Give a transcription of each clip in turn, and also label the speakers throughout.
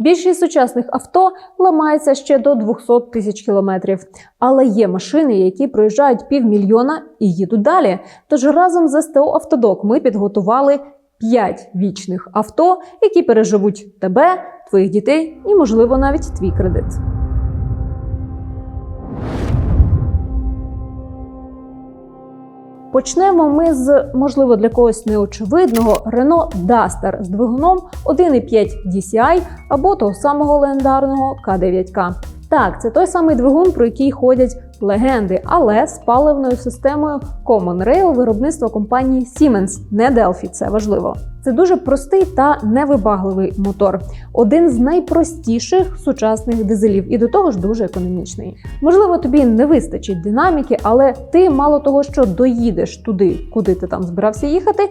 Speaker 1: Більшість сучасних авто ламається ще до 200 тисяч кілометрів. Але є машини, які проїжджають півмільйона і їдуть далі. Тож разом з СТО Автодок ми підготували 5 вічних авто, які переживуть тебе, твоїх дітей і, можливо, навіть твій кредит. Почнемо ми з, можливо, для когось неочевидного Renault Duster з двигуном 1,5 DCI або того самого легендарного К9К. Так, це той самий двигун, про який ходять легенди, але з паливною системою Common Rail виробництва компанії Siemens, не Delphi, це важливо. Це дуже простий та невибагливий мотор, один з найпростіших сучасних дизелів і до того ж дуже економічний. Можливо, тобі не вистачить динаміки, але ти мало того, що доїдеш туди, куди ти там збирався їхати,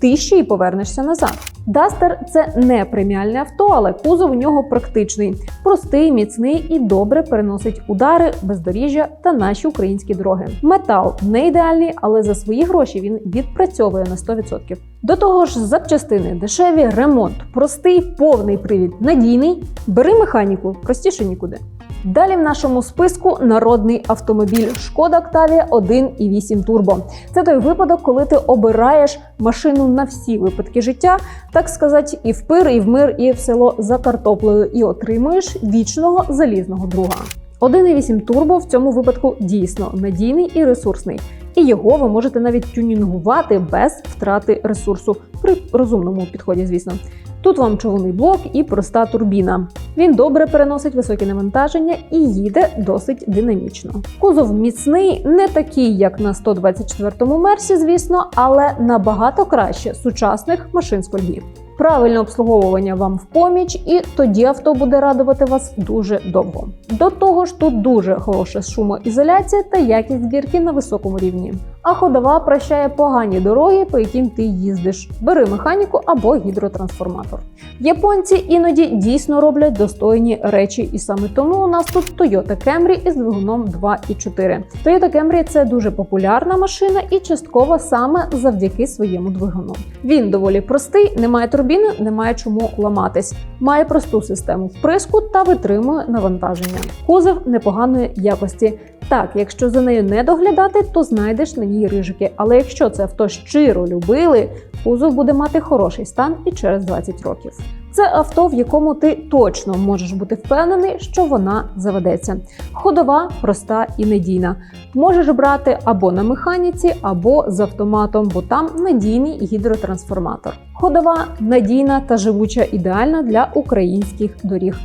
Speaker 1: ти ще й повернешся назад. Дастер це не преміальне авто, але кузов у нього практичний, простий, міцний і добре переносить удари, бездоріжжя та наші українські дороги. Метал не ідеальний, але за свої гроші він відпрацьовує на 100%. До того ж, запчастини дешеві, ремонт, простий, повний привід, надійний. Бери механіку, простіше нікуди. Далі в нашому списку народний автомобіль Шкода Октавія 1,8 Турбо. Це той випадок, коли ти обираєш машину на всі випадки життя, так сказати, і в пир, і в мир, і в село за картоплею, і отримуєш вічного залізного друга. 1,8 турбо в цьому випадку дійсно надійний і ресурсний, і його ви можете навіть тюнінгувати без втрати ресурсу при розумному підході, звісно. Тут вам човний блок і проста турбіна. Він добре переносить високі навантаження і їде досить динамічно. Кузов міцний, не такий, як на 124-му мерсі, звісно, але набагато краще сучасних машин з фольги. Правильне обслуговування вам в поміч, і тоді авто буде радувати вас дуже довго. До того ж, тут дуже хороша шумоізоляція та якість збірки на високому рівні. А ходова прощає погані дороги, по яким ти їздиш. Бери механіку або гідротрансформатор. Японці іноді дійсно роблять достойні речі, і саме тому у нас тут Toyota Camry із двигуном 2.4. Toyota Camry – це дуже популярна машина і частково саме завдяки своєму двигуну. Він доволі простий, немає турбіни, немає чому ламатись. Має просту систему вприску та витримує навантаження. Кузов непоганої якості. Так, якщо за нею не доглядати, то знайдеш на ній рижики. Але якщо це авто щиро любили, кузов буде мати хороший стан і через 20 років. Це авто, в якому ти точно можеш бути впевнений, що вона заведеться. Ходова, проста і надійна. Можеш брати або на механіці, або з автоматом, бо там надійний гідротрансформатор. Ходова надійна та живуча, ідеальна для українських доріг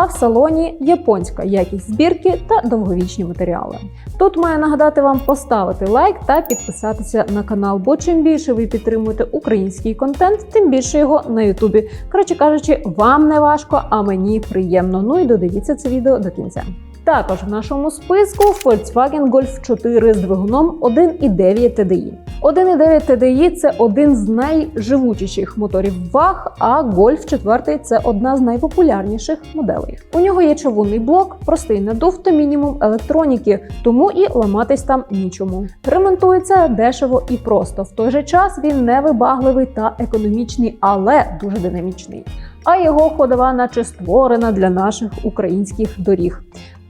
Speaker 1: а в салоні японська якість збірки та довговічні матеріали. Тут маю нагадати вам поставити лайк та підписатися на канал, бо чим більше ви підтримуєте український контент, тим більше його на Ютубі. Коротше кажучи, вам не важко, а мені приємно. Ну і додивіться це відео до кінця. Також в нашому списку Volkswagen Golf 4 з двигуном 1,9 TDI. 1,9 TDI – це один з найживучіших моторів ВАГ, а Golf 4 – це одна з найпопулярніших моделей. У нього є човунний блок, простий надув та мінімум електроніки, тому і ламатись там нічому. Ремонтується дешево і просто. В той же час він невибагливий та економічний, але дуже динамічний. А його ходова, наче створена для наших українських доріг.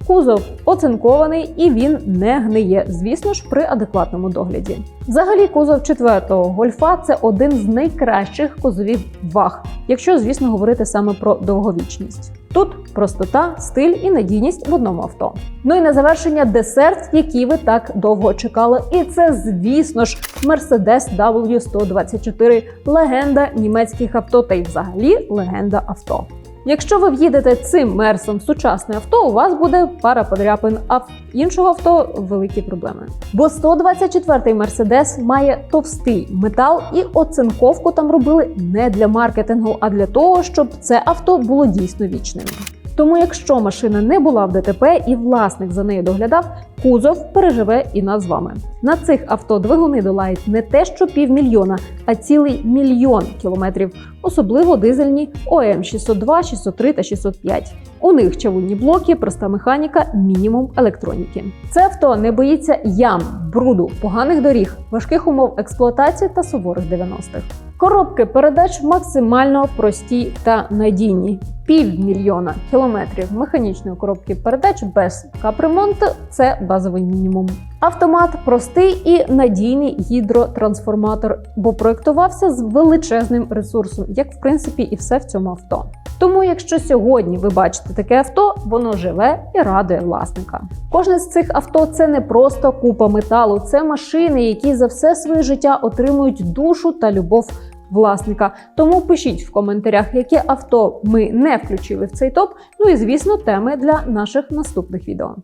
Speaker 1: Кузов оцинкований і він не гниє, звісно ж, при адекватному догляді. Взагалі, кузов четвертого гольфа це один з найкращих кузовів ваг, якщо, звісно, говорити саме про довговічність. Тут простота, стиль і надійність в одному авто. Ну і на завершення десерт, який ви так довго чекали. І це, звісно ж, Mercedes W124 легенда німецьких авто та й взагалі легенда авто. Якщо ви в'їдете цим мерсом в сучасне авто, у вас буде пара подряпин, а в іншого авто великі проблеми. Бо 124-й Мерседес має товстий метал, і оцинковку там робили не для маркетингу, а для того, щоб це авто було дійсно вічним. Тому, якщо машина не була в ДТП і власник за нею доглядав, кузов переживе і нас з вами. На цих авто двигуни долають не те, що півмільйона, а цілий мільйон кілометрів, особливо дизельні ОМ 602, 603 та 605. У них чавунні блоки, проста механіка, мінімум електроніки. Це авто не боїться ям, бруду, поганих доріг, важких умов експлуатації та суворих 90-х. Коробки передач максимально прості та надійні. Півмільйона кілометрів механічної коробки передач без капремонту це базовий мінімум. Автомат простий і надійний гідротрансформатор, бо проєктувався з величезним ресурсом, як в принципі і все в цьому авто. Тому, якщо сьогодні ви бачите таке авто, воно живе і радує власника. Кожне з цих авто це не просто купа металу, це машини, які за все своє життя отримують душу та любов власника. Тому пишіть в коментарях, яке авто ми не включили в цей топ. Ну і звісно, теми для наших наступних відео.